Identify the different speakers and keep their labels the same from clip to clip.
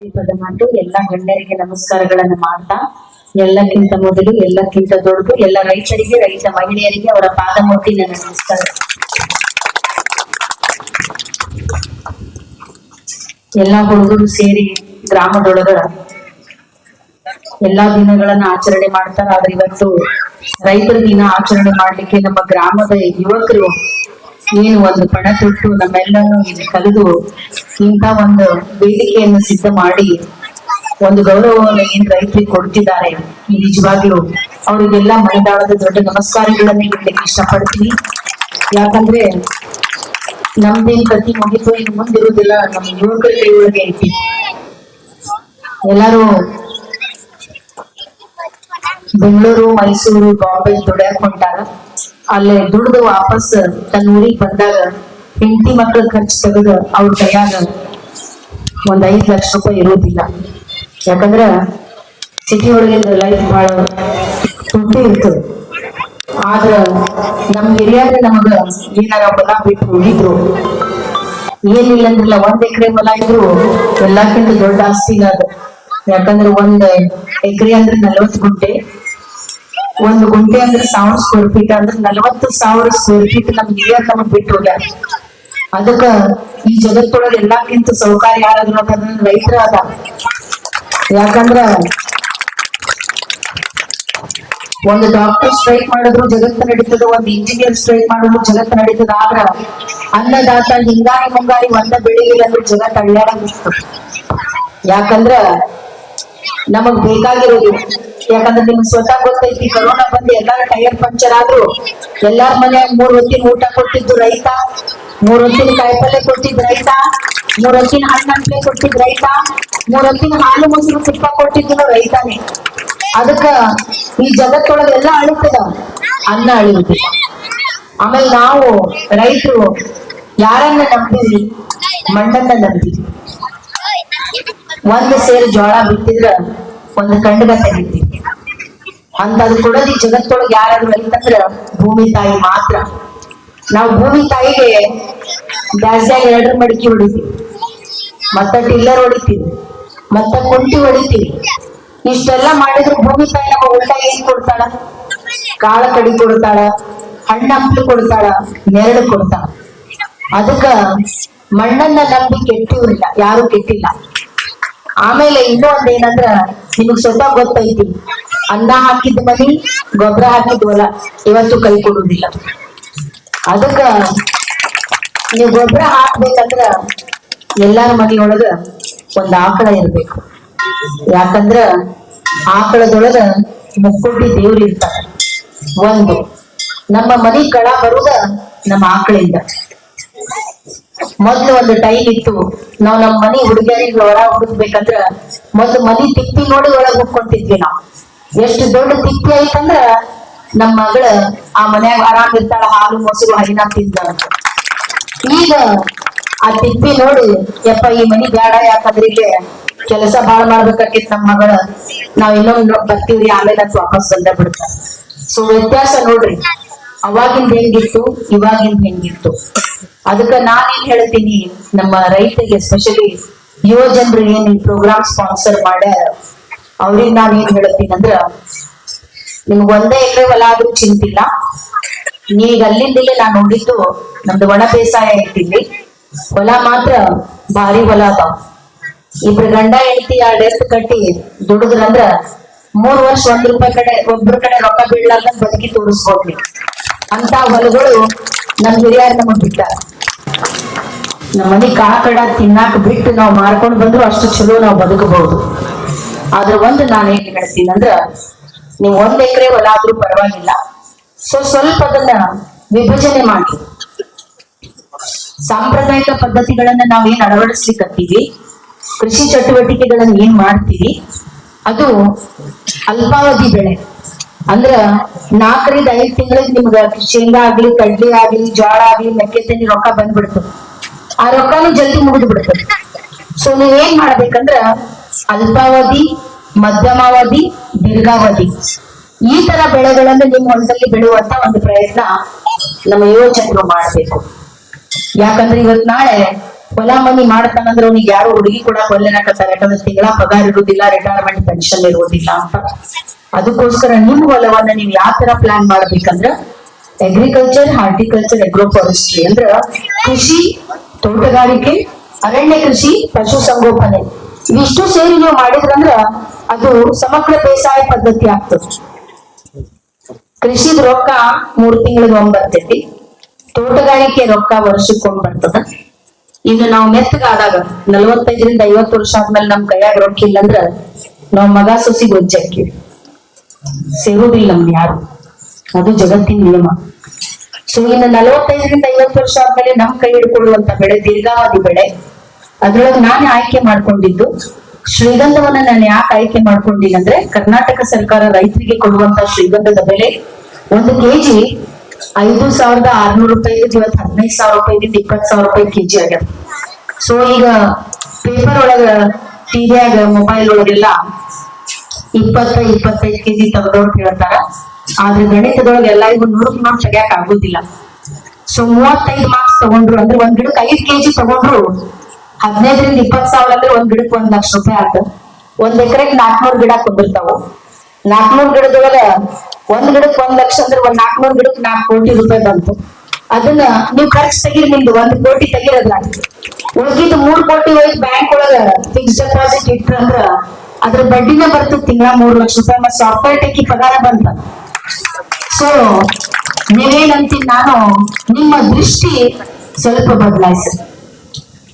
Speaker 1: ಮಾತು ಎಲ್ಲ ಗಣ್ಯರಿಗೆ ನಮಸ್ಕಾರಗಳನ್ನು ಮಾಡ್ತಾ, ಎಲ್ಲಕ್ಕಿಂತ ಮೊದಲು, ಎಲ್ಲಕ್ಕಿಂತ ದೊಡ್ಡದು, ಎಲ್ಲ ರೈತರಿಗೆ, ರೈತ ಮಹಿಳೆಯರಿಗೆ ಅವರ ಪಾದ ಮೂರ್ತಿ ನನ್ನ ನಮಸ್ಕಾರ. ಎಲ್ಲ ಹುಡುಗರು ಸೇರಿ ಗ್ರಾಮದೊಳಗ ಎಲ್ಲಾ ದಿನಗಳನ್ನ ಆಚರಣೆ ಮಾಡ್ತಾರ. ಆದ್ರೆ ಇವತ್ತು ರೈತರ ದಿನ ಆಚರಣೆ ಮಾಡ್ಲಿಕ್ಕೆ ನಮ್ಮ ಗ್ರಾಮದ ಯುವಕರು ಏನು ಒಂದು ಪಣ ತೊಟ್ಟು ನಮ್ಮೆಲ್ಲರೂ ಇಲ್ಲಿ ಕರೆದು ಇಂಥ ಒಂದು ವೇದಿಕೆಯನ್ನು ಸಿದ್ಧ ಮಾಡಿ ಒಂದು ಗೌರವವನ್ನು ಏನ್ ರೈತರಿಗೆ ಕೊಡ್ತಿದ್ದಾರೆ ನಿಜವಾಗ್ಲೂ ಅವರಿಗೆಲ್ಲ ಮನದಾಳದ ದೊಡ್ಡ ನಮಸ್ಕಾರಗಳನ್ನು ಇಡ್ಲಿಕ್ಕೆ ಇಷ್ಟಪಡ್ತೀನಿ. ಯಾಕಂದ್ರೆ ನಮ್ದೇನ್ ಪ್ರತಿ ಮುಗಿತು ಇನ್ನು ಮುಂದಿರುವುದಿಲ್ಲ ನಮ್ಮ ಯುವಕರ ಕೈಯೊಳಗೆ ಐತಿ. ಎಲ್ಲರೂ ಬೆಂಗಳೂರು, ಮೈಸೂರು, ಬಾಂಬೆ ದುಡ್ಯಾಕ್ ಅಲ್ಲೇ ದುಡ್ದು ವಾಪಸ್ ತನ್ನ ಊರಿಗೆ ಬಂದಾಗ ಹೆಂಡತಿ ಮಕ್ಕಳ ಖರ್ಚು ತೆಗೆದು ಅವ್ರ ಕೈಯಾಗ ಒಂದ್ ಐದ್ ಲಕ್ಷ ರೂಪಾಯಿ ಇರೋದಿಲ್ಲ ಯಾಕಂದ್ರ ಸಿಟಿ ಒಳಗಿಂದ ಲೈಫ್ ಬಹಳ ತುಂಬಿ ಇರ್ತದೆ. ಆದ್ರ ನಮ್ ಹಿರಿಯಾದ್ರೆ ನಮಗ ಏನಾರ ಹೊಲ ಬಿಟ್ಟು ಹೋಗಿದ್ರು. ಏನಿಲ್ಲ ಅಂದ್ರಲ್ಲ, ಒಂದ್ ಎಕರೆ ಹೊಲ ಇದ್ರು ಎಲ್ಲಕ್ಕಿಂತ ದೊಡ್ಡ ಆಸ್ತಿ ಅದ. ಯಾಕಂದ್ರೆ ಒಂದ್ ಎಕರೆ ಅಂದ್ರೆ ನಲವತ್ತು ಗುಂಟೆ. ಒಂದು ಗುಂಟೆ ಅಂದ್ರೆ ಸಾವಿರ ಸ್ಕ್ವೇರ್ ಫೀಟ್ ಅಂದ್ರೆ ನಲವತ್ತು ಸಾವಿರ ಸ್ಕ್ವೇರ್ ಫೀಟ್ ನಮ್ ಹಿರಿಯರ್ ಬಿಟ್ಟು ಹೋಗ್ಯಾರ. ಅದಕ್ಕ ಈ ಜಗತ್ತೊಳಗ ಎಲ್ಲಕ್ಕಿಂತ ಸೌಕಾರ ಯಾರಾದ್ರು ಅಂತಂದ್ರೆ ರೈತರ ಅದ. ಯಾಕಂದ್ರ ಒಂದು ಡಾಕ್ಟರ್ ಸ್ಟ್ರೈಕ್ ಮಾಡಿದ್ರು ಜಗತ್ತು ನಡೀತದ, ಒಂದು ಇಂಜಿನಿಯರ್ ಸ್ಟ್ರೈಕ್ ಮಾಡಿದ್ರು ಜಗತ್ತು ನಡೀತದ, ಆದ್ರ ಅನ್ನದಾತ ಹಿಂಗಾರಿ ಮುಂಗಾರಿ ಒಂದ ಬೆಳಿಗ್ಗೆ ಅಂದ್ರೆ ಜಗತ್ ಅಳ್ಯಾಡ ಯಾಕಂದ್ರ ನಮಗ್ ಬೇಕಾಗಿರೋದು ಯಾಕಂದ್ರೆ ನಿಮ್ಗೆ ಸ್ವತಃ ಗೊತ್ತೈತಿ ಕೊರೋನಾ ಬಂದು ಎಲ್ಲಾರ ಟೈರ್ ಪಂಚರ್ ಆದ್ರು, ಎಲ್ಲಾರ ಮನ್ಯಾಗ ಮೂರ್ ಹೊತ್ತಿನ ಊಟ ಕೊಟ್ಟಿದ್ದು ರೈತ, ಮೂರ್ ಹೊತ್ತಿನ ಕಾಯಿಪಲ್ಲೆ ಕೊಟ್ಟಿದ್ ರೈತ, ಮೂರ್ ಹೊತ್ತಿನ ಹಣ್ಣು ಹಂಪಲೆ ಕೊಟ್ಟಿದ್ ರೈತ, ಮೂರ್ ಹೊತ್ತಿನ ಹಾಲು ಮೊಸರು ತುಪ್ಪ ಕೊಟ್ಟಿದ್ದು ರೈತಾನೆ. ಅದಕ್ಕ ಈ ಜಗತ್ತೊಳಗೆ ಎಲ್ಲ ಅಳಿತದ ಅನ್ನ ಅಳಿಯುತ್ತೆ ಆಮೇಲೆ ನಾವು ರೈತರು ಯಾರನ್ನ ನಂಬಿದ್ವಿ ಮಣ್ಣನ್ನ ನಂಬಿದ್ವಿ ಒಂದು ಸೇರು ಜೋಳ ಬಿತ್ತಿದ್ರ ಒಂದು ಕಂಡಗ ತೆಗಿತೀವಿ ಅಂತದ್ ಕೊಡೋದು ಈ ಜಗತ್ತೊಳಗೆ ಯಾರಾದ್ರೂ ಅಂತಂದ್ರ ಭೂಮಿ ತಾಯಿ ಮಾತ್ರ. ನಾವು ಭೂಮಿ ತಾಯಿಗೆ ಬ್ಯಾಸ್ಯಾಗ ಎರಡರ ಮಡಿಕೆ ಹೊಡಿತೀವಿ. ಮತ್ತ ಟಿಲ್ಲರ್ ಹೊಡಿತೀವಿ, ಮತ್ತ ಕುಂಟಿ ಹೊಡಿತೀವಿ. ಇಷ್ಟೆಲ್ಲ ಮಾಡಿದ್ರು ಭೂಮಿ ತಾಯಿ ನಮ್ಮ ಊಟ ಏನ್ ಕೊಡ್ತಾಳ? ಕಾಳ ಕಡಿ ಕೊಡ್ತಾಳ, ಹಣ್ಣು ಹಂಪಲು ಕೊಡ್ತಾಳ, ನೆರಳು ಕೊಡ್ತಾಳ. ಅದಕ್ಕ ಮಣ್ಣನ್ನ ನಂಬಿ ಕೆಟ್ಟಿವ್ರಿಲ್ಲ, ಯಾರು ಕೆಟ್ಟಿಲ್ಲ. ಆಮೇಲೆ ಇನ್ನೂ ಒಂದ್ ಏನಂದ್ರ ನಿಮಗ್ ಸ್ವಲ್ಪ ಗೊತ್ತೈತಿ. ಅನ್ನ ಹಾಕಿದ ಮನಿ ಗೊಬ್ಬರ ಹಾಕಿದ ಹೊಲ. ಇವತ್ತು ಕೈ ಕೊಡುದಿಲ್ಲ ಅದಕ್ಕ ನೀವು ಗೊಬ್ಬರ ಹಾಕ್ಬೇಕಂದ್ರ ಎಲ್ಲಾರ ಮನಿಯೊಳಗ ಒಂದ್ ಆಕಳ ಇರ್ಬೇಕು. ಯಾಕಂದ್ರ ಆಕಳದೊಳಗ ಮುಕ್ಕೊಟ್ಟಿ ದೇವ್ರು ಒಂದು, ನಮ್ಮ ಮನಿ ಕಳ ಬರುದ ನಮ್ಮ ಆಕಳಿಂದ. ಮೊದ್ಲು ಒಂದು ಟೈಮ್ ಇತ್ತು. ನಾವ್ ನಮ್ ಮನಿ ಹುಡುಗಿಯರಿಗೆ ಹೊರ ಹುಡುಕ್ಬೇಕಂದ್ರ ಮೊದ್ಲು ಮನಿ ತಿಪ್ಪಿ ನೋಡಿ ಒಳಗ್ ಹೋಗ್ಕೊಂತಿದ್ವಿ ನಾವ್. ಎಷ್ಟು ದೊಡ್ಡ ತಿಪ್ಪಿ ಐತಂದ್ರ ನಮ್ ಮಗಳ ಆ ಮನ್ಯಾಗ ಆರಾಮ್ ಇರ್ತಾಳ, ಹಾಲು, ಮೊಸರು ಹರಿನ ತಿಂದ ಈಗ ಆ ತಿಪ್ಪಿ ನೋಡಿ, ಯಪ್ಪ ಈ ಮನಿ ಬೇಡ ಯಾಕಂದ್ರೆ ಇಲ್ಲಿ ಕೆಲಸ ಬಾಳ ಮಾಡ್ಬೇಕಾಗಿತ್ ನಮ್ ಮಗಳ. ನಾವ್ ಇನ್ನೊಂದ್ ಬರ್ತೀವ್ರಿ, ಆಮೇಲೆ ಅದು ವಾಪಸ್ ಬಂದ ಬಿಡ್ತಾರ ಸೊ ವ್ಯತ್ಯಾಸ ನೋಡ್ರಿ, ಅವಾಗಿಂದ ಹೆಂಗಿತ್ತು, ಇವಾಗಿಂದ ಹೆಂಗಿತ್ತು. ಅದಕ್ಕ ನಾನೇನ್ ಹೇಳ್ತೀನಿ, ನಮ್ಮ ರೈತರಿಗೆ ಸ್ಪೆಷಲಿ ಯುವ ಜನರು ಏನ್ ಪ್ರೋಗ್ರಾಮ್ ಸ್ಪಾನ್ಸರ್ ಮಾಡ್ಯಾರ, ಅವ್ರಿಗೆ ನಾನು ಏನ್ ಹೇಳ್ತೀನಿ ಅಂದ್ರ, ನಿಮ್ಗೆ ಒಂದೇ ಎಕರೆ ಹೊಲ ಆದ್ರೂ ಚಿಂತಿಲ್ಲ. ನೀಗ ಅಲ್ಲಿಂದಲೇ ನಾನು ನೋಡಿದ್ದು ನಮ್ದು ಒಣ ಬೇಸಾಯ ಐತಿಲ್ಲಿ ಹೊಲ ಮಾತ್ರ ಭಾರಿ ಹೊಲ ಅದ ಇಬ್ರು ಗಂಡ ಹೆಂಡತಿ ಎರಡು ಎತ್ತು ಕಟ್ಟಿ ದುಡಿದ್ರಂದ್ರ ಮೂರ್ ವರ್ಷ ಒಂದ್ ರೂಪಾಯಿ ಕಡೆ ಒಬ್ರ ಕಡೆ ರೊಕ್ಕ ಬೀಳಲಾರ್ದ ಬದುಕಿ ತೋರಿಸ್ಕೊಡ್ಲಿ ಅಂತ ಹೊಲಗಳು ನಮ್ ಹಿರಿಯರ್ ನಮಗ್ ಬಿಟ್ಟಾರ. ನಮ್ಮ ಮನಿ ಕಾಕಡ ತಿನ್ನಾಕ ಬಿಟ್ಟು ನಾವು ಮಾರ್ಕೊಂಡ್ ಬಂದ್ರು ಅಷ್ಟು ಚಲೋ ನಾವು ಬದುಕಬಹುದು. ಆದ್ರ ಒಂದು ನಾನು ಏನ್ ಹೇಳ್ತೀನಿ ಅಂದ್ರ ನೀವು ಒಂದ್ ಎಕರೆ ಹೊಲ ಆದ್ರೂ ಪರವಾಗಿಲ್ಲ. ಸೊ ಸ್ವಲ್ಪ ಅದನ್ನ ವಿಭಜನೆ ಮಾಡಿ. ಸಾಂಪ್ರದಾಯಿಕ ಪದ್ಧತಿಗಳನ್ನ ನಾವ್ ಏನ್ ಅಳವಡಿಸ್ಲಿಕ್ಕೀವಿ ಕೃಷಿ ಚಟುವಟಿಕೆಗಳನ್ನ ಏನ್ ಮಾಡ್ತೀವಿ? ಅದು ಅಲ್ಪಾವಧಿ ಬೆಳೆ. ಅಂದ್ರ ನಾಲ್ಕರಿಂದ ಐದ್ ತಿಂಗಳಿಗೆ ನಿಮ್ಗ ಶೇಂಗಾ ಆಗ್ಲಿ, ಕಡ್ಲಿ ಆಗ್ಲಿ, ಜೋಳ ಆಗ್ಲಿ ಮೆಕ್ಕೆತೆನಿ ರೊಕ್ಕ ಬಂದ್ಬಿಡ್ತದೆ. ಆ ರೊಕ್ಕನು ಜಲ್ದಿ ಮುಗಿದು ಬಿಡ್ತದೆ ಸೊ ನೀವ್ ಏನ್ ಮಾಡ್ಬೇಕಂದ್ರ ಅಲ್ಪಾವಧಿ, ಮಧ್ಯಮಾವಧಿ, ದೀರ್ಘಾವಧಿ. ಈ ತರ ಬೆಳೆಗಳನ್ನ ನಿಮ್ಮ ಹೊಲದಲ್ಲಿ ಬೆಳೆಯುವಂತ ಒಂದು ಪ್ರಯತ್ನ ನಮ್ಮ ಯುವಜನರು ಮಾಡ್ಬೇಕು. ಯಾಕಂದ್ರೆ ಇವತ್ ನಾಳೆ ಹೊಲ ಮನಿ ಮಾಡ್ತಾನಂದ್ರೆ ಅವ್ನಿಗೆ ಯಾರು ಹುಡುಗಿ ಕೂಡ ಕೊಲ್ಲನಾಕತ್ತಾರ ಯಾಕಂದ್ರೆ ತಿಂಗಳ ಪಗಾರ ಇರುವುದಿಲ್ಲ ರಿಟೈರ್ಮೆಂಟ್ ಪೆನ್ಷನ್ ಇರುವುದಿಲ್ಲ ಅಂತ. ಅದಕ್ಕೋಸ್ಕರ ನಿಮ್ಮ ಹೊಲವನ್ನ ನೀವು ಯಾವ ತರ ಪ್ಲಾನ್ ಮಾಡ್ಬೇಕಂದ್ರ ಅಗ್ರಿಕಲ್ಚರ್ ಹಾರ್ಟಿಕಲ್ಚರ್ ಅಗ್ರೋ ಫಾರೆಸ್ಟ್ರಿ ಅಂದ್ರ ಕೃಷಿ, ತೋಟಗಾರಿಕೆ, ಅರಣ್ಯ ಕೃಷಿ, ಪಶು ಸಂಗೋಪನೆ. ಇವಿಷ್ಟು ಸೇರಿ ನೀವು ಮಾಡಿದ್ರಂದ್ರ ಅದು ಸಮಗ್ರ ಬೇಸಾಯ ಪದ್ಧತಿ ಆಗ್ತದೆ. ಕೃಷಿದ್ ರೊಕ್ಕ ಮೂರ್ ತಿಂಗಳಿಗೆ ಒಮ್ಮೆ ಬರ್ತೈತಿ ತೋಟಗಾರಿಕೆ ರೊಕ್ಕ ವರ್ಷಕ್ಕೊಮ್ಮೆ ಬರ್ತದ ಇನ್ನು ನಾವು ಮೆತ್ತಗಾದಾಗ ನಲವತ್ತೈದರಿಂದ ಐವತ್ತು ವರ್ಷ ಆದ್ಮೇಲೆ ನಮ್ ಕೈಯಾಗ ರೊಕ್ಕ ಇಲ್ಲ ಅಂದ್ರ ನಾವ್ ಮಗ ಸೊಸಿ ಗೊಜ್ಜಾಕಿವಿ ಸೇರುವುದಿಲ್ಲ ನಮ್ಗೆ ಯಾರು? ಅದು ಜಗತ್ತಿನ ನಿಯಮ. ಸೊ, ಇನ್ನು ನಲವತ್ತೈದರಿಂದ ಐವತ್ತು ವರ್ಷ ಆದ್ಮೇಲೆ ನಮ್ ಕೈ ಹಿಡ್ಕೊಳ್ಳುವಂತ ಬೆಳೆ ದೀರ್ಘಾವಧಿ ಬೆಳೆ. ಅದ್ರೊಳಗೆ ನಾನು ಆಯ್ಕೆ ಮಾಡ್ಕೊಂಡಿದ್ದು. ಶ್ರೀಗಂಧವನ್ನ ನಾನು ಯಾಕೆ ಆಯ್ಕೆ ಮಾಡ್ಕೊಂಡಿಲ್ಲ ಅಂದ್ರೆ, ಕರ್ನಾಟಕ ಸರ್ಕಾರ ರೈತರಿಗೆ ಕೊಡುವಂತ ಶ್ರೀಗಂಧದ ಬೆಲೆ ಒಂದು ಕೆಜಿ ಐದು ಸಾವಿರದ ಆರ್ನೂರು ರೂಪಾಯಿ ಇವತ್ತು ಹದಿನೈದು ಸಾವಿರ ರೂಪಾಯಿ ಇಪ್ಪತ್ತು ಸಾವಿರ ರೂಪಾಯಿ ಕೆಜಿ ಆಗ್ಯದ. ಸೊ, ಈಗ ಪೇಪರ್ ಒಳಗ ಟಿವಿಯಾಗ ಮೊಬೈಲ್ ಒಳಗೆಲ್ಲ ಇಪ್ಪತ್ತ ಇಪ್ಪತ್ತೈದು ಕೆಜಿ ತೆಗೆದವ್ರು ಕೇಳ್ತಾರ. ಆದ್ರೆ ಗಣಿತದೊಳಗೆ ಎಲ್ಲರಿಗೂ ನೂರಕ್ ನೂರ್ ತೆಗಿಯಕ್ ಆಗುದಿಲ್ಲ. ಸೊ ಮೂವತ್ತೈದು ಮಾರ್ಕ್ಸ್ ತಗೊಂಡ್ರು ಅಂದ್ರೆ ಒಂದ್ ಗಿಡಕ್ಕೆ ಐದ್ ಕೆಜಿ ತಗೊಂಡ್ರು, ಹದಿನೈದರಿಂದ ಇಪ್ಪತ್ ಸಾವಿರ ಅಂದ್ರೆ ಒಂದ್ ಗಿಡಕ್ಕೆ ಒಂದ್ ಲಕ್ಷ ರೂಪಾಯಿ ಆತ. ಒಂದ್ ಎಕರೆಗೆ ನಾಲ್ಕನೂರ್ ಗಿಡ ಕುಂದಿರ್ತಾವು ನಾಲ್ಕನೂರ್ ಗಿಡದೊಳಗ ಒಂದ್ ಗಿಡಕ್ಕೆ ಒಂದ್ ಲಕ್ಷ ಅಂದ್ರೆ ಒಂದ್ ನಾಲ್ಕನೂರ್ ಗಿಡಕ್ಕೆ ನಾಲ್ಕು ಕೋಟಿ ರೂಪಾಯಿ ಬಂತು. ಅದನ್ನ ನೀವು ಖರ್ಚು ತೆಗೀರಿ ನಿಮ್ದು, ಒಂದ್ ಕೋಟಿ ತೆಗೀರದ್ರ ಉಳ್ಕಿದ್ ಮೂರ್ ಕೋಟಿ ಹೋಗಿ ಬ್ಯಾಂಕ್ ಒಳಗ ಫಿಕ್ಸ್ ಡೆಪಾಸಿಟ್ ಇಟ್ರ ಅಂದ್ರ ಅದ್ರ ಬಡ್ಡಿನ ಬರ್ತದ ತಿಂಗಳ ಮೂರು ಲಕ್ಷ ರೂಪಾಯಿ, ಮತ್ತೆ ಸಾಫ್ಟ್ವೇರ್ ಟೆಕ್ಕಿ ಪಗಾರ ಬಂತ. ಸೊ ನೀವೇನಂತೀನಿ ನಾನು ನಿಮ್ಮ ದೃಷ್ಟಿ ಸ್ವಲ್ಪ ಬದಲಾಯಿಸಿ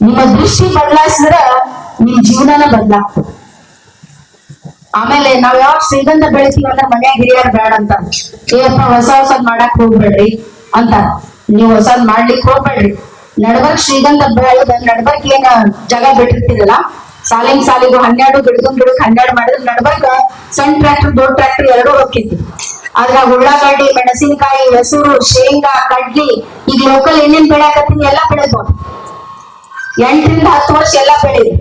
Speaker 1: ನಿಮ್ಮ ದೃಷ್ಟಿ ಬದಲಾಯಿಸಿದ್ರ ನಿಮ್ ಜೀವನನ ಬದಲಾಗ್ತದೆ. ಆಮೇಲೆ ನಾವ್ ಯಾವ ಶ್ರೀಗಂಧ ಬೆಳಿತೀವಿ ಅಂದ್ರೆ ಮನ್ಯಾಗ ಹಿರಿಯರ್ ಬೇಡ ಅಂತ ಏನಪ್ಪ ಹೊಸ ಹೊಸದ್ ಮಾಡಕ್ ಹೋಗ್ಬೇಡ್ರಿ ಅಂತ. ನೀವು ಹೊಸದ್ ಮಾಡ್ಲಿಕ್ಕೆ ಹೋಗ್ಬೇಡ್ರಿ. ನಡ್ಬರ್ಕ್ ಶ್ರೀಗಂಧ ಬೆಳೆದ ನಡ್ಬರ್ಕ್ ಏನ ಜಾಗ ಬಿಟ್ಟಿರ್ತೀರಲ್ಲ ಸಾಲಿನ ಸಾಲಿಗೂ ಹನ್ನೆರಡು ಗಿಡದೊಂದ್ ಬಿಡಕ್ ಹನ್ನೆರಡು ಮಾಡಿದ್ರೆ. ನಡ್ಬರ್ಕ್ ಸಣ್ಣ ಟ್ರ್ಯಾಕ್ಟರ್ ದೊಡ್ಡ ಟ್ರ್ಯಾಕ್ಟರ್ ಎರಡು ಹೋಗ್ತಿತ್ತು ಆದ್ರ ಉಳ್ಳಾಗಡ್ಡಿ, ಮೆಣಸಿನಕಾಯಿ, ಹೆಸರು, ಶೇಂಗಾ, ಕಡ್ಲಿ, ಈಗ ಲೋಕಲ್ ಏನೇನ್ ಬೆಳೆಯಾಕತ್ತೀನಿ ಎಲ್ಲಾ ಬೆಳೆದ್ಬೋದು. ಎಂಟರಿಂದ ಹತ್ತು ವರ್ಷ ಎಲ್ಲಾ ಬೆಳೆದಿ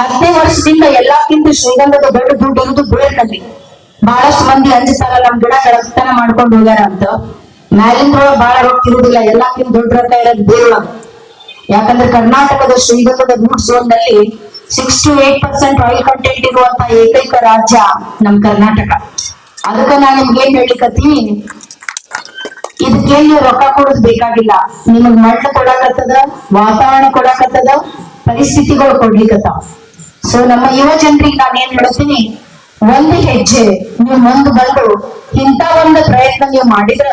Speaker 1: ಹತ್ತನೇ ವರ್ಷದಿಂದ ಎಲ್ಲಕ್ಕಿಂತ ಶ್ರೀಗಂಧದ ದೊಡ್ಡ ದುಡ್ಡು ಇರುವುದು ಬೀಳ್ನಲ್ಲಿ ಬಹಳಷ್ಟು ಮಂದಿ ಅಂಜುತ್ತಾರಲ್ಲ ನಮ್ ಗಿಡ ಬೆಳಗ್ತನ ಮಾಡ್ಕೊಂಡು ಹೋಗ್ಯಾರ ಅಂತ. ಮ್ಯಾಲಿಂದ ಬಹಳ ರೊಕ್ಕ ಇರುವುದಿಲ್ಲ ಎಲ್ಲಕ್ಕಿಂತ ದೊಡ್ಡ ರೊಕ್ಕ ಇರೋದು ಬೇರೊಳಗ ಯಾಕಂದ್ರೆ ಕರ್ನಾಟಕದ ಶ್ರೀಗಂಧದ root ಝೋನ್ನಲ್ಲಿ six to eight percent oil content ಇರುವಂತ ಏಕೈಕ ರಾಜ್ಯ ನಮ್ ಕರ್ನಾಟಕ. ಅದಕ್ಕ ನಾ ನಿಮ್ಗೆ ಏನ್ ಹೇಳ್ಲಿಕತ್ತೀನಿ ಇದಕ್ಕೇನು ನೀವು ರೊಕ್ಕ ಕೊಡೋದ್ ಬೇಕಾಗಿಲ್ಲ. ನಿಮಗ್ ಮಣ್ಣು ಕೊಡಕತ್ತದ, ವಾತಾವರಣ ಕೊಡಕತ್ತದ, ಪರಿಸ್ಥಿತಿಗಳು ಕೊಡ್ಲಿಕತ್ತಾವ. ಸೊ ನಮ್ಮ ಯುವ ಜನರಿಗೆ ನಾನು ಏನ್ ಹೇಳ್ತೀನಿ ಒಂದು ಹೆಜ್ಜೆ ನೀವು ಮುಂದ್ ಬಂದು ಇಂತ ಒಂದು ಪ್ರಯತ್ನ ನೀವು ಮಾಡಿದ್ರ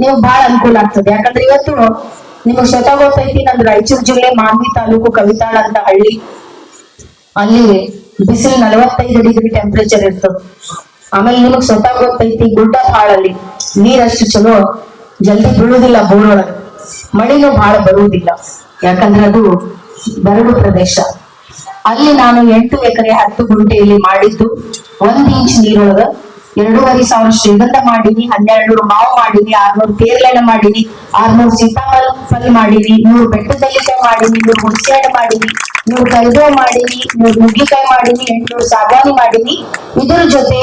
Speaker 1: ನೀವು ಬಹಳ ಅನುಕೂಲ ಆಗ್ತದೆ. ಯಾಕಂದ್ರೆ ಇವತ್ತು ನಿಮಗ್ ಸ್ವತಃ ಗೊತ್ತೈತಿ, ನಂದು ರಾಯಚೂರು ಜಿಲ್ಲೆ ಮಾನ್ವಿ ತಾಲೂಕು ಕವಿತಾಳ ಅಂತ ಹಳ್ಳಿ. ಅಲ್ಲಿ ಬಿಸಿಲು ನಲವತ್ತೈದು ಡಿಗ್ರಿ ಟೆಂಪರೇಚರ್ ಇರ್ತದ ಆಮೇಲೆ ನಿಮಗ್ ಸ್ವತಃ ಗೊತ್ತೈತಿ, ಗುಡ್ಡ ಹಾಳಲ್ಲಿ. ನೀರಷ್ಟು ಚಲೋ, ಜಲ್ದಿ ಬೀಳುದಿಲ್ಲ ಬೋರೊಳಗ ಮಳೆನೂ ಬಹಳ ಬರುವುದಿಲ್ಲ. ಯಾಕಂದ್ರೆ ಅದು ಬರಡು ಪ್ರದೇಶ. ಅಲ್ಲಿ ನಾನು ಎಂಟು ಎಕರೆ ಹತ್ತು ಗುಂಟೆಯಲ್ಲಿ ಮಾಡಿದ್ದು, ಒಂದ್ ಇಂಚ್ ನೀರೊಳಗ ಎರಡೂವರೆ ಸಾವಿರ ಶ್ರೀಗಂಧ ಮಾಡೀನಿ, ಹನ್ನೆರಡು ಮಾವು ಮಾಡೀನಿ, ಆರ್ನೂರು ಪೇರ್ಲೆನ ಮಾಡೀನಿ, ಆರ್ನೂರು ಸೀತಾಫಲ ಫಲ್ ಮಾಡೀನಿ, ನೂರು ಬೆಟ್ಟದಲ್ಲಿ ಮಾಡೀನಿ, ನೂರು ಹುಣಸೆ ಹಣ್ಣು ಮಾಡೀನಿ. ನೂರು ಕೈದೋ ಮಾಡೀನಿ ನೂರು ನುಗ್ಗಿಕಾಯಿ ಮಾಡೀನಿ, ಎಂಟ್ನೂರು ಸಾಗಾಣಿ ಮಾಡೀನಿ, ಇದ್ರ ಜೊತೆ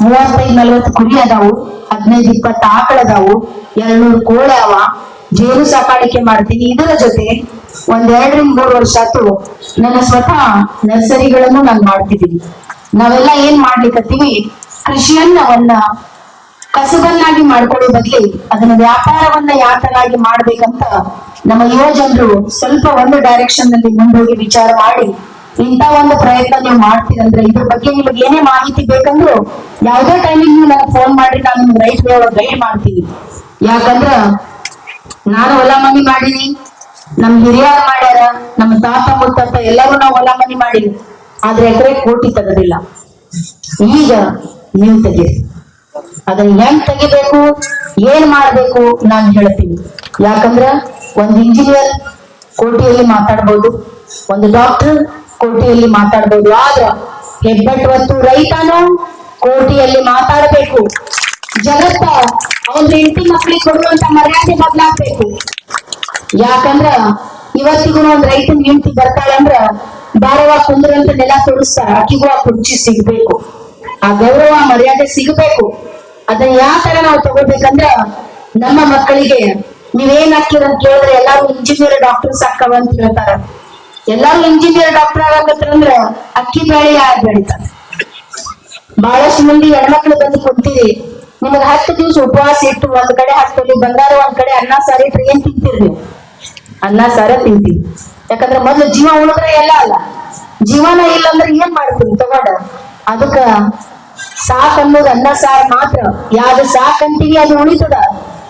Speaker 1: ಮೂವತ್ತೈದ್, ನಲ್ವತ್ತು ಕುರಿ ಅದಾವು, ಹದಿನೈದು, ಇಪ್ಪತ್ತು ಆಕಳ ಅದಾವು, ಎರಡ್ನೂರು ಕೋಳಿ ಅವ, ಜೇನು ಸಾಕಾಣಿಕೆ ಮಾಡ್ತೀನಿ. ಇದರ ಜೊತೆ ಒಂದ್ ಎರಡರಿಂದ ಮೂರು ವರ್ಷ ಆತು ನನ್ನ ಸ್ವತಃ ನರ್ಸರಿಗಳನ್ನು ನಾನು ಮಾಡ್ತಿದ್ದೀನಿ. ನಾವೆಲ್ಲ ಏನ್ ಮಾಡ್ಲಿಕತ್ತೀವಿ? ಕೃಷಿಯನ್ನ ಅವನ್ನ ಕಸಬನ್ನಾಗಿ ಮಾಡ್ಕೊಳ್ಳೋ ಬದಲಿ ಅದನ್ನ ವ್ಯಾಪಾರವನ್ನ ಯಾತನಾಗಿ ಮಾಡ್ಬೇಕಂತ ನಮ್ಮ ಯುವ ಜನರು ಸ್ವಲ್ಪ ಒಂದು ಡೈರೆಕ್ಷನ್ನಲ್ಲಿ ಮುಂದೋಗಿ ವಿಚಾರ ಮಾಡಿ ಇಂತ ಒಂದು ಪ್ರಯತ್ನ ನೀವು ಮಾಡ್ತೀರಂದ್ರೆ ಇದ್ರ ಬಗ್ಗೆ ನಿಮಗೆ ಏನೇ ಮಾಹಿತಿ ಬೇಕಂದ್ರು ಯಾವ್ದೇ ಟೈಮಿಂಗ್ ನೀವು ನನಗೆ ಫೋನ್ ಮಾಡಿ ನಾನು ನಿಮ್ಗೆ ರೈಟ್ ವೇ ಒಳಗೆ ಗೈಡ್ ಮಾಡ್ತೀನಿ. ಯಾಕಂದ್ರ ನಾನು ಹೊಲ ಮನಿ ಮಾಡೀನಿ, ನಮ್ ಹಿರಿಯರು ಮಾಡ್ಯಾರ, ನಮ್ಮ ತಾತ ಮುತ್ತಾತ ಎಲ್ಲರೂ ನಾವು ಹೊಲ ಮನಿ ಮಾಡಿ ಆದ್ರೆ ಎಕರೆ ಕೋಟಿ ತಗದಿಲ್ಲ. ಈಗ ನೀವು ತೆಗೀರಿ ಅದನ್ನ ಹೆಂಗ್ ತೆಗಿಬೇಕು, ಏನ್ ಮಾಡ್ಬೇಕು ನಾನ್ ಹೇಳ್ತೀನಿ. ಯಾಕಂದ್ರ ಒಂದ್ ಇಂಜಿನಿಯರ್ ಕೋಟಿಯಲ್ಲಿ ಮಾತಾಡ್ಬೋದು, ಒಂದು ಡಾಕ್ಟರ್ ಕೋಟಿಯಲ್ಲಿ ಮಾತಾಡ್ಬೋದು. ಆದ್ರ ಹೆಬ್ಬೆಟ್ಟು ರೈತನು ಕೋಟಿಯಲ್ಲಿ ಮಾತಾಡಬೇಕು. ಜಗತ್ತ ಅವನ್ ಹೆಂಡತಿ ಮಕ್ಕಳಿಗೆ ಕೊಡುವಂತ ಮರ್ಯಾದೆ ಬದಲಾಗ್ಬೇಕು. ಯಾಕಂದ್ರ ಇವತ್ತಿಗೂ ಒಂದ್ ರೈತನ್ ಹೆಂಡತಿ ಬರ್ತಾಳಂದ್ರ ಬಾರವ ಕುಂದ್ರಂತ ನೆಲ ತೋರಿಸ್ತಾರ ಆಕಿಗೂ ಆ ಕುರ್ಚಿ ಸಿಗ್ಬೇಕು. ಆ ಗೌರವ, ಮರ್ಯಾದೆ ಸಿಗಬೇಕು. ಅದನ್ನ ಯಾವ ತರ ನಾವು ತಗೋಬೇಕಂದ್ರ ನಮ್ಮ ಮಕ್ಕಳಿಗೆ ನೀವೇನ್ ಹಾಕ್ತೀರ ಅಂತ ಕೇಳಿದ್ರೆ ಎಲ್ಲಾರು ಇಂಜಿನಿಯರ್ ಡಾಕ್ಟರ್ ಸಾಕವ ಅಂತ ಹೇಳ್ತಾರ. ಎಲ್ಲಾರು ಇಂಜಿನಿಯರ್ ಡಾಕ್ಟರ್ ಆಗಕತ್ತಂದ್ರ ಅಕ್ಕಿ ಬೇಳೆ ಯಾರು ಬೆಳಿತಾರ? ಬಹಳಷ್ಟು ಮಂದಿ ಹೆಣ್ಮಕ್ಳು ಬಂದು ಕುಂತೀರಿ ನಿಮಗ್ ಹತ್ತು ದಿವ್ಸ ಉಪವಾಸ ಇಟ್ಟು ಒಂದ್ ಕಡೆ ಹಾಕ್ತೀವಿ ಬಂಗಾರ ಒಂದ್ ಕಡೆ ಅನ್ನ, ಸಾರಿ ಏನ್ ತಿಂತೀರಿ ನೀವು? ಅನ್ನ, ಸಾರ ತಿಂತೀವಿ ಯಾಕಂದ್ರೆ ಮೊದ್ಲು ಜೀವ ಉಳಿದ್ರೆ ಎಲ್ಲ ಅಲ್ಲ. ಜೀವನ ಇಲ್ಲ ಅಂದ್ರೆ ಏನ್ ಮಾಡ್ತೀವಿ ತಗೊಂಡ? ಅದಕ್ಕ ಸಾಕ್ ಅನ್ನೋದು ಅನ್ನ ಸಾರ್ ಮಾತ್ರ. ಯಾವ್ದು ಸಾಕ್ ಅಂತೀವಿ ಅದು ಉಳಿತದ.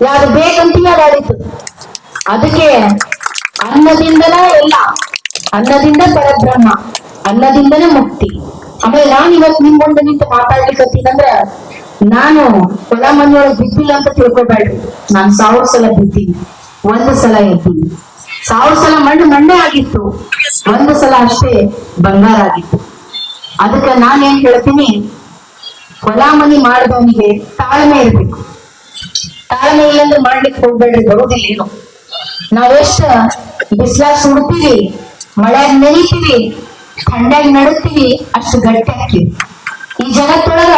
Speaker 1: ಯಾವ್ದು ಬೇಕಂತೀವಿ ಅದು ಅಳಿತದ ಅದಕ್ಕೆ ಅನ್ನದಿಂದಲೇ ಎಲ್ಲ. ಅನ್ನದಿಂದ ಪರಬ್ರಹ್ಮ. ಅನ್ನದಿಂದನೇ ಮುಕ್ತಿ. ಆಮೇಲೆ ನಾನ್ ಇವತ್ತು ನಿಮ್ ಮುಂದೆ ನಿಂತು ಮಾತಾಡ್ಲಿಕ್ಕತ್ತೀನಂದ್ರ ನಾನು ಹೊಲ ಮನೆಯೊಳಗೆ ಬಿದ್ದಿಲ್ಲ ಅಂತ ತಿಳ್ಕೊಬೇಡ್ರಿ. ನಾನ್ ಸಾವಿರ ಸಲ ಬಿದ್ದೀನಿ. ಒಂದು ಸಲ ಎದ್ದೀನಿ ಸಾವಿರ ಸಲ ಮಣ್ಣು ಮಣ್ಣೆ ಆಗಿತ್ತು. ಒಂದು ಸಲ ಅಷ್ಟೇ ಬಂಗಾರ ಆಗಿತ್ತು. ಅದಕ್ಕೆ ನಾನೇನ್ ಹೇಳ್ತೀನಿ? ಹೊಲ ಮನಿ ಮಾಡಿದವನಿಗೆ ತಾಳ್ಮೆ ಇರ್ಬೇಕು. ತಾಳ್ಮೆ ಇಲ್ಲಂದ್ರೆ ಮಾಡ್ಲಿಕ್ಕೆ ಹೋಗ್ಬೇಡ್ರಿ, ಬರೋದಿಲ್ಲ ಏನು. ನಾವೆಷ್ಟ ಬಿಸ್ಲಾಗ ಸುಡ್ತೀವಿ ಮಳೆಯಾಗ ನೆನಿತೀವಿ, ಥಂಡ್ಯಾಗ ನಡುತ್ತೀವಿ ಅಷ್ಟು ಗಟ್ಟಿ ಹಾಕಿವಿ ಈ ಜಗತ್ತೊಳಗ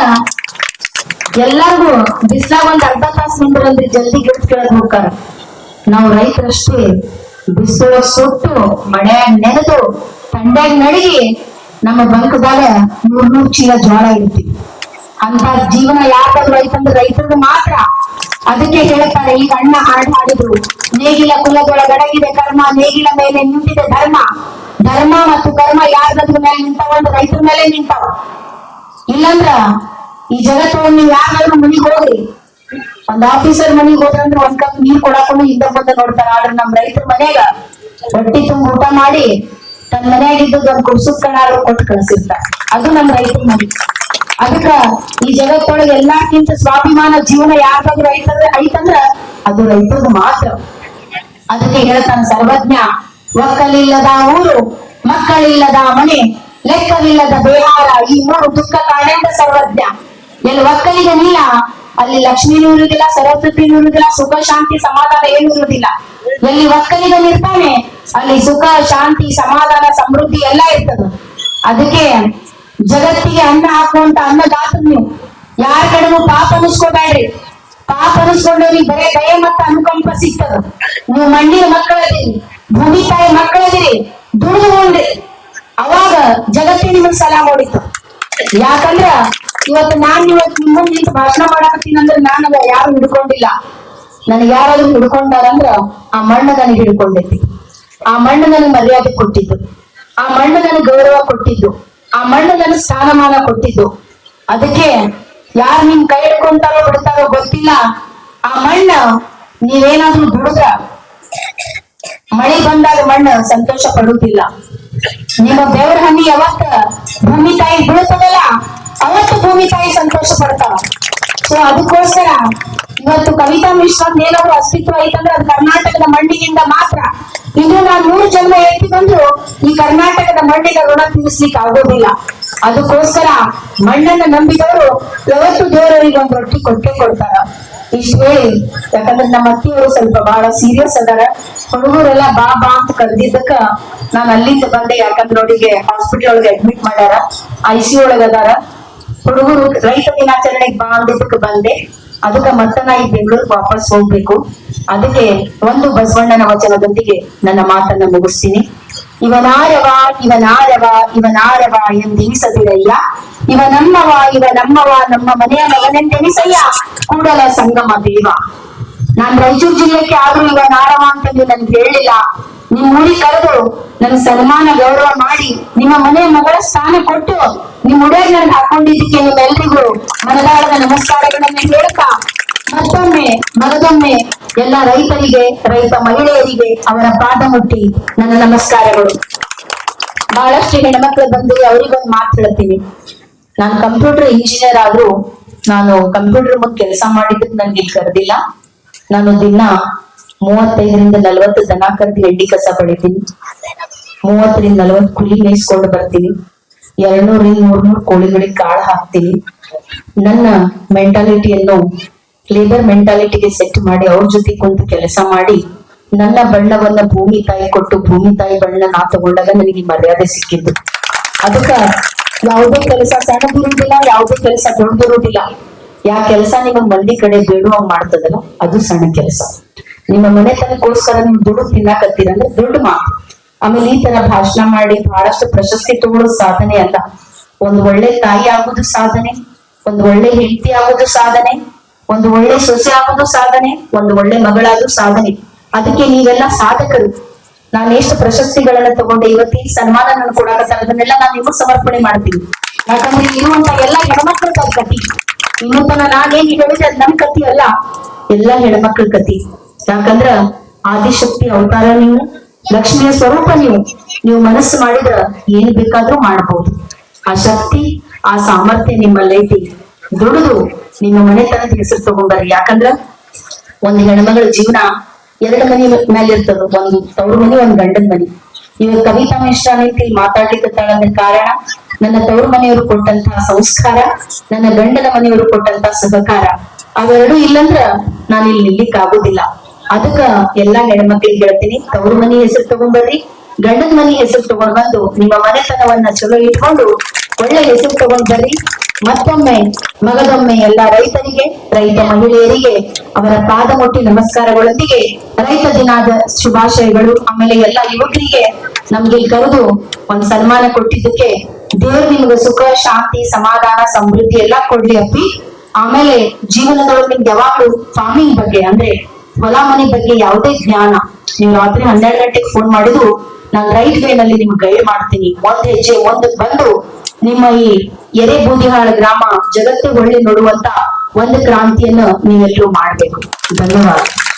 Speaker 1: ಎಲ್ಲಾರ್ಗು ಬಿಸಿಲಾಗ ಒಂದ್ ಅರ್ಧ ತಾಸು ನಿಂದ್ರಂದ್ರೆ ಜಲ್ದಿ ಗಿಡ ಕೆಳಗ್ ಹೋಗ್ತಾರ. ನಾವು ರೈತರಷ್ಟೇ ಬಿಸಿಲೊಳಗ್ ಸುಟ್ಟು ಮಳೆಯಾಗ ನೆನೆದು ಥಂಡ್ಯಾಗ ನಡಗಿ ನಮ್ಮ ಬಂಕದಾಗ ನೂರ್ ನೂರ್ ಚೀಲ ಜೋಳ ಇರುತ್ತೆ. ಅಂತ ಜೀವನ ಯಾಕಂದ್ರೆ ಐತಂದ್ರೆ ರೈತರದ್ದು ಮಾತ್ರ. ಅದಕ್ಕೆ ಹೇಳ್ತಾರೆ, ಈಗ ಅಣ್ಣ ಹಾಡು ಹಾಡಿದ್ರು. ನೇಗಿಲ ಕುಲದೊಳಗಡಗಿದೆ ಕರ್ಮ, ನೇಗಿಲ ಮೇಲೆ ನಿಂತಿದೆ ಧರ್ಮ. ಧರ್ಮ ಮತ್ತು ಕರ್ಮ ಯಾರ್ದ್ರ ಮೇಲೆ ನಿಂತಾವ ಅಂದ್ರೆ ರೈತರ ಮೇಲೆ ನಿಂತಾವ. ಇಲ್ಲಂದ್ರ ಈ ಜಗತ್ತೊಳಗೆ ನೀವು ಯಾರಾದ್ರೂ ಮನಿಗ್ ಹೋಗ್ರಿ. ಒಂದ್ ಆಫೀಸರ್ ಮನಿಗ್ ಹೋದ್ರಂದ್ರ ಒಂದ್ ಕಪ್ ನೀರ್ ಕೊಡಾಕೊಂಡು ಹಿಂದೆ ಮುಂದೆ ನೋಡ್ತಾರ. ಆದ್ರೆ ನಮ್ ರೈತರ ಮನ್ಯಾಗ ಹೊಟ್ಟಿ ತುಂಬ ಊಟ ಮಾಡಿ ತನ್ನ ಮನ್ಯಾಗಿದ್ದು ಒಂದ್ ಕುಡ್ಸುಕ್ ಕಣಾರು ಕೊಟ್ಟು ಅದು ನಮ್ ರೈತರ ಮನೆ. ಅದಕ್ಕ ಈ ಜಗತ್ತೊಳಗೆ ಎಲ್ಲಾರ್ಕಿಂತ ಸ್ವಾಭಿಮಾನ ಜೀವನ ಯಾರ್ದಾದ್ರು ಐತಂದ್ರೆ, ಐತಂದ್ರ ಅದು ರೈತರದು ಮಾತ್ರ ಅದಕ್ಕೆ ಹೇಳ್ತಾನೆ ಸರ್ವಜ್ಞ, ಒಕ್ಕಲಿಲ್ಲದ ಊರು, ಮಕ್ಕಳಿಲ್ಲದ ಮನೆ, ಲೆಕ್ಕವಿಲ್ಲದ ಬೇಹಾರ, ಈ ಮೂರು ದುಃಖ ಕಾರಣ ಸರ್ವಜ್ಞ? ಎಲ್ಲಿ ಒಕ್ಕಲಿಗೆ ನೀಲ, ಅಲ್ಲಿ ಲಕ್ಷ್ಮೀನೂ ಇರುವುದಿಲ್ಲ ಸರಸ್ವತಿನೂ ಇರುವುದಿಲ್ಲ ಸುಖ, ಶಾಂತಿ, ಸಮಾಧಾನ ಏನು ಇರುವುದಿಲ್ಲ. ಎಲ್ಲಿ ಒಕ್ಕಲಿಗನಿರ್ತಾನೆ ಅಲ್ಲಿ ಸುಖ, ಶಾಂತಿ, ಸಮಾಧಾನ, ಸಮೃದ್ಧಿ ಎಲ್ಲ ಇರ್ತದ. ಅದಕ್ಕೆ ಜಗತ್ತಿಗೆ ಅನ್ನ ಹಾಕುವಂತ ಅನ್ನದಾತ ನೀವು. ಯಾರ ಕಡೆಗೂ ಪಾಪ ಅನಿಸ್ಕೋಬೇಡ್ರಿ ಪಾಪ ಅನಿಸ್ಕೊಂಡವ್ರಿಗೆ ಬರೇ ದಯೆ ಮತ್ತ ಅನುಕಂಪ ಸಿಗ್ತದ. ನೀವು ಮಣ್ಣಿನ ಮಕ್ಕಳದಿರಿ, ಭೂಮಿ ತಾಯಿ ಮಕ್ಕಳದಿರಿ, ದುಡಿದುಕೊಂಡ್ರಿ. ಅವಾಗ ಜಗತ್ತೇ ನಿಮಗ್ ಸಲ ಮಾಡಿತ್ತು. ಯಾಕಂದ್ರ ಇವತ್ತು ನಾನ್ ಇವತ್ತು ನಿಮ್ಮ ನಿಂತು ಭಾಷಣ ಮಾಡಾಕತ್ತೀನಿ ಅಂದ್ರೆ ನಾನು ಯಾರು ಹಿಡ್ಕೊಂಡಿಲ್ಲ. ನನಗೆ ಯಾರಾದ್ರೂ ಹಿಡ್ಕೊಂಡಾರಂದ್ರ ಆ ಮಣ್ಣು ನನಗೆ ಹಿಡ್ಕೊಂಡೈತಿ ಆ ಮಣ್ಣು ನನಗೆ ಮರ್ಯಾದೆ ಕೊಟ್ಟಿದ್ದು. ಆ ಮಣ್ಣು ನನಗೆ ಗೌರವ ಕೊಟ್ಟಿದ್ದು. ಆ ಮಣ್ಣು ನನಗೆ ಸ್ಥಾನಮಾನ ಕೊಟ್ಟಿದ್ದು. ಅದಕ್ಕೆ ಯಾರು ನಿಮ್ ಕೈ ಹಿಡ್ಕೊಂತಾರೋ ಬಿಡ್ತಾರೋ ಗೊತ್ತಿಲ್ಲ. ಆ ಮಣ್ಣು ನೀವೇನಾದ್ರೂ ದುಡಿದ್ರ ಮಳೆ ಬಂದಾಗ ಮಣ್ಣು ಸಂತೋಷ ಪಡುವುದಿಲ್ಲ. ನಿಮ್ಮ ಬೆವರ ಹನಿ ಯಾವತ್ತ ಭೂಮಿ ತಾಯಿ ಬೀಳ್ತದಲ್ಲ, ಅವತ್ತು ಭೂಮಿ ತಾಯಿ ಸಂತೋಷ ಪಡ್ತಾವ ಸೊ ಅದಕ್ಕೋಸ್ಕರ ಇವತ್ತು ಕವಿತಾ ಮಿಶ್ರಾ ಏನಾದ್ರು ಅಸ್ತಿತ್ವ ಐತಂದ್ರೆ ಅದು ಕರ್ನಾಟಕದ ಮಣ್ಣಿನಿಂದ ಮಾತ್ರ. ಇನ್ನು ನಾನು ನೂರು ಜನ್ಮ ಎತ್ತಿ ಬಂದ್ರು ಈ ಕರ್ನಾಟಕದ ಮಣ್ಣಿನ ಋಣ ತೀರಿಸ್ಲಿಕ್ಕೆ ಆಗೋದಿಲ್ಲ. ಅದಕ್ಕೋಸ್ಕರ ಮಣ್ಣನ್ನ ನಂಬಿದವರು ಯಾವತ್ತು ದೇವರವರಿಗೆ ಒಂದು ರೊಟ್ಟಿ ಕೊಟ್ಟೆ ಕೊಡ್ತಾರ. ಇಷ್ಟು ಹೇಳಿ, ಯಾಕಂದ್ರೆ ನಮ್ಮ ಅತ್ತಿಯವರು ಸ್ವಲ್ಪ ಬಹಳ ಸೀರಿಯಸ್ ಅದಾರ. ಹುಡುಗರೆಲ್ಲ ಬಾ ಬಾ ಅಂತ ಕರೆದಿದ್ದಕ್ಕ ನಾನು ಅಲ್ಲಿಂದ ಬಂದೆ. ಯಾಕಂದ್ರೆ ಅವರಿಗೆ ಹಾಸ್ಪಿಟಲ್ ಒಳಗೆ ಅಡ್ಮಿಟ್ ಮಾಡ್ಯಾರ. ಐ ಸಿ ಒಳಗ ಅದಾರ ಹುಡುಗರು ರೈತ ದಿನಾಚರಣೆಗೆ ಬಾ ಅಂದಿದ್ದಕ್ಕೆ ಬಂದೆ. ಅದಕ್ಕೆ ಮತ್ತೆ ನಾ ಈ ಬೆಂಗಳೂರಿಗೆ ವಾಪಸ್ ಹೋಗ್ಬೇಕು. ಅದಕ್ಕೆ ಒಂದು ಬಸವಣ್ಣನ ವಚನದೊಂದಿಗೆ ನನ್ನ ಮಾತನ್ನ ಮುಗಿಸ್ತೀನಿ. ಇವನಾರವ ಇವನಾರವ ಇವನಾರವ ಎಂದೆನಿಸದಿರಯ್ಯ ಇವ ನಮ್ಮವ ಇವ ನಮ್ಮವ ನಮ್ಮ ಮನೆಯ ಮಗನೆಂದೆನಿಸಯ್ಯ ಕೂಡಲ ಸಂಗಮ ದೇವ. ನಾನ್ ರಾಯಚೂರು ಜಿಲ್ಲೆಗೆ ಆದ್ರೂ ಇವ ನಾರವ ಅಂತಂದು ನನ್ಗೆ ಹೇಳಿಲ್ಲ. ನಿಮ್ ಊರಿಗೆ ಕರೆದು ನನ್ನ ಸನ್ಮಾನ ಗೌರವ ಮಾಡಿ ನಿಮ್ಮ ಮನೆಯ ಮಗಳ ಸ್ಥಾನ ಕೊಟ್ಟು ನಿಮ್ ಉಡೇ ನನ್ ಹಾಕೊಂಡಿದ್ದಕ್ಕೆ ನಿಮ್ಮೆಲ್ರಿಗೂ ಮನದಾಳದ ನಮಸ್ಕಾರ ಮಗದೊಮ್ಮೆ ಎಲ್ಲ ರೈತರಿಗೆ, ರೈತ ಮಹಿಳೆಯರಿಗೆ ಅವರ ಪಾದ ಮುಟ್ಟಿ ನನ್ನ ನಮಸ್ಕಾರಗಳು. ಬಹಳಷ್ಟು ಹೆಣ್ಮಕ್ಳು ಬಂದು ಅವ್ರಿಗೊಂದು ಮಾತು ಹೇಳ್ತೀನಿ ನಾನು ಕಂಪ್ಯೂಟರ್ ಇಂಜಿನಿಯರ್ ಆದ್ರೂ ನಾನು ಕಂಪ್ಯೂಟರ್ ಮುಂದೆ ಕೆಲಸ ಮಾಡಿದ್ದಕ್ಕೆ ನನ್ಗೆ ಕರೆದಿಲ್ಲ. ನಾನು ದಿನ ಮೂವತ್ತೈದರಿಂದ ನಲವತ್ತು ದನ ಕರೆದು ಎಡ್ಡಿ ಕಸ ಪಡಿತೀನಿ. ಮೂವತ್ತರಿಂದ ನಲವತ್ತು ಕೂಲಿ ಮೇಯಿಸ್ಕೊಂಡು ಬರ್ತೀನಿ. ಎರಡ್ನೂರಿಂದ ಮೂರ್ನೂರು ಕೋಳಿಗಳಿಗೆ ಕಾಳು ಹಾಕ್ತೀನಿ. ನನ್ನ ಮೆಂಟಾಲಿಟಿಯನ್ನು ಲೇಬರ್ ಮೆಂಟಾಲಿಟಿಗೆ ಸೆಟ್ ಮಾಡಿ ಅವ್ರ ಜೊತೆ ಕುಂತು ಕೆಲಸ ಮಾಡಿ ನನ್ನ ಬಣ್ಣವನ್ನ ಭೂಮಿ ತಾಯಿ ಕೊಟ್ಟು ಭೂಮಿ ತಾಯಿ ಬಣ್ಣ ನಾ ತಗೊಂಡಾಗ ನನಗೆ ಮರ್ಯಾದೆ ಸಿಕ್ಕಿದ್ದು. ಅದಕ್ಕ ಯಾವುದೇ ಕೆಲಸ ಸಣ್ಣದಿರುವುದಿಲ್ಲ ಯಾವುದೇ ಕೆಲಸ ದೊಡ್ಡದಿರುವುದಿಲ್ಲ ಯಾ ಕೆಲಸ ನಿಮ್ಮ ಮಂದಿ ಕಡೆ ಬೇಡುವಂಗ್ ಮಾಡ್ತದಲ್ಲ, ಅದು ಸಣ್ಣ ಕೆಲಸ. ನಿಮ್ಮ ಮನೆತನಕ್ಕೋಸ್ಕರ ನೀವು ದುಡ್ಡು ತಿನ್ನಾಕತ್ತೀರ ಅಂದ್ರೆ ದುಡ್ಡು ಮಾತು ಆಮೇಲೆ ಈ ತರ ಭಾಷಣ ಮಾಡಿ ಬಹಳಷ್ಟು ಪ್ರಶಸ್ತಿ ತಗೊಳ್ಳೋ ಸಾಧನೆ ಅಲ್ಲ. ಒಂದು ಒಳ್ಳೆ ತಾಯಿ ಆಗೋದು ಸಾಧನೆ, ಒಂದು ಒಳ್ಳೆ ಹೆಂಡತಿ ಆಗೋದು ಸಾಧನೆ ಒಂದು ಒಳ್ಳೆ ಸೊಸೆ ಆಗೋದು ಸಾಧನೆ ಒಂದು ಒಳ್ಳೆ ಮಗಳಾದ್ರೂ ಸಾಧನೆ. ಅದಕ್ಕೆ ನೀವೆಲ್ಲ ಸಾಧಕರು. ನಾನು ಎಷ್ಟು ಪ್ರಶಸ್ತಿಗಳನ್ನ ತಗೊಂಡೆ ಇವತ್ತಿನ ಸನ್ಮಾನ ನಾನು ಕೊಡಕತ್ತಾರ ಅದನ್ನೆಲ್ಲ ನಾನು ನಿಮಗ್ ಸಮರ್ಪಣೆ ಮಾಡ್ತೀನಿ. ಯಾಕಂದ್ರೆ ಇರುವಂತ ಎಲ್ಲ ಹೆಣ್ಮಕ್ಳ ಕತಿ. ಇನ್ನು ತನ ನಾನೇನ್ ಹೇಳಿದೆ ಅದ್ ನನ್ ಕತಿ ಅಲ್ಲ. ಎಲ್ಲಾ ಹೆಣ್ಮಕ್ಳ ಕತಿ. ಯಾಕಂದ್ರ ಆದಿಶಕ್ತಿ ಅವತಾರ ನೀವು ಲಕ್ಷ್ಮಿಯ ಸ್ವರೂಪ ನೀವು. ನೀವು ಮನಸ್ಸು ಮಾಡಿದ್ರ ಏನ್ ಬೇಕಾದ್ರೂ ಮಾಡಬಹುದು ಆ ಶಕ್ತಿ ಆ ಸಾಮರ್ಥ್ಯ ನಿಮ್ಮಲ್ಲೈತಿ. ದುಡಿದು ನಿಮ್ಮ ಮನೆತನದ ಹೆಸರು ತಗೊಂಡ್ಬರ್ರಿ ಯಾಕಂದ್ರ ಒಂದ್ ಹೆಣ್ಮಗಳ ಜೀವನ ಎರಡು ಮನಿ ಮೇಲೆ ಇರ್ತದ ಒಂದು ತವರು ಮನಿ, ಒಂದ್ ಗಂಡನ ಮನಿ. ಇವಾಗ ಕವಿತಾ ಮಿಶ್ರಾ ನಿಂತಿ ಮಾತಾಡ್ಲಿಕ್ಕೆ ಕಾರಣ, ನನ್ನ ತವ್ರ ಮನೆಯವರು ಕೊಟ್ಟಂತಹ ಸಂಸ್ಕಾರ, ನನ್ನ ಗಂಡನ ಮನೆಯವರು ಕೊಟ್ಟಂತಹ ಸಹಕಾರ, ಅವೆರಡು ಇಲ್ಲಂದ್ರ ನಾನು ಇಲ್ಲಿ ನಿಲ್ಲಿಕ್ ಆಗುದಿಲ್ಲ. ಅದಕ್ಕ ಎಲ್ಲಾ ಹೆಣ್ಮಕ್ಳಿಗೆ ಹೇಳ್ತೀನಿ, ತವ್ರ ಮನಿ ಹೆಸರು ತಗೊಂಡ್ಬರ್ರಿ ಗಂಡನ ಮನಿ ಹೆಸರು ತಗೊಂಡ್ ಬಂದು ನಿಮ್ಮ ಮನೆತನವನ್ನ ಚಲೋ ಇಟ್ಕೊಂಡು ಒಳ್ಳೆ ಹೆಸರು ತಗೊಂಡ್ ಬರ್ರಿ ಮತ್ತೊಮ್ಮೆ ಮಗದೊಮ್ಮೆ ಎಲ್ಲ ರೈತರಿಗೆ, ರೈತ ಮಹಿಳೆಯರಿಗೆ, ಅವರ ಪಾದ ಮುಟ್ಟಿ ನಮಸ್ಕಾರಗಳೊಂದಿಗೆ, ರೈತ ದಿನದ ಶುಭಾಶಯಗಳು. ಆಮೇಲೆ ಎಲ್ಲ ಯುವಕರಿಗೆ ನಮ್ಗೆ ಕರೆದು ಒಂದ್ ಸನ್ಮಾನ ಕೊಟ್ಟಿದ್ದಕ್ಕೆ ದೇವ್ರು ನಿಮ್ಗೆ ಸುಖ, ಶಾಂತಿ, ಸಮಾಧಾನ, ಸಮೃದ್ಧಿ ಎಲ್ಲ ಕೊಡ್ಲಿ ಅಪ್ಪಿ. ಆಮೇಲೆ ಜೀವನದೊಳಗೆ ನಿಮ್ಗೆ ಯಾವಾಗ್ಲೂ ಫಾರ್ಮಿಂಗ್ ಬಗ್ಗೆ ಅಂದ್ರೆ ಹೊಲ ಮನೆ ಬಗ್ಗೆ ಯಾವುದೇ ಜ್ಞಾನ. ನೀವು ರಾತ್ರಿ ಹನ್ನೆರಡು ಗಂಟೆಗೆ ಫೋನ್ ಮಾಡಿದ್ರು ನಾನು ರೈಟ್ ವೇ ನಲ್ಲಿ ನಿಮ್ಗೆ ಗೈಡ್ ಮಾಡ್ತೀನಿ. ಒಂದ್ ಹೆಜ್ಜೆ ಒಂದಕ್ಕೆ ಬಂದು ನಿಮ್ಮ ಈ ಎರೆ ಬೂದಿಹಾಳ ಗ್ರಾಮ ಜಗತ್ತು ಒಳ್ಳೆ ನೋಡುವಂತ ಒಂದು ಕ್ರಾಂತಿಯನ್ನು ನೀವೆಲ್ಲರೂ ಮಾಡಬೇಕು. ಧನ್ಯವಾದ.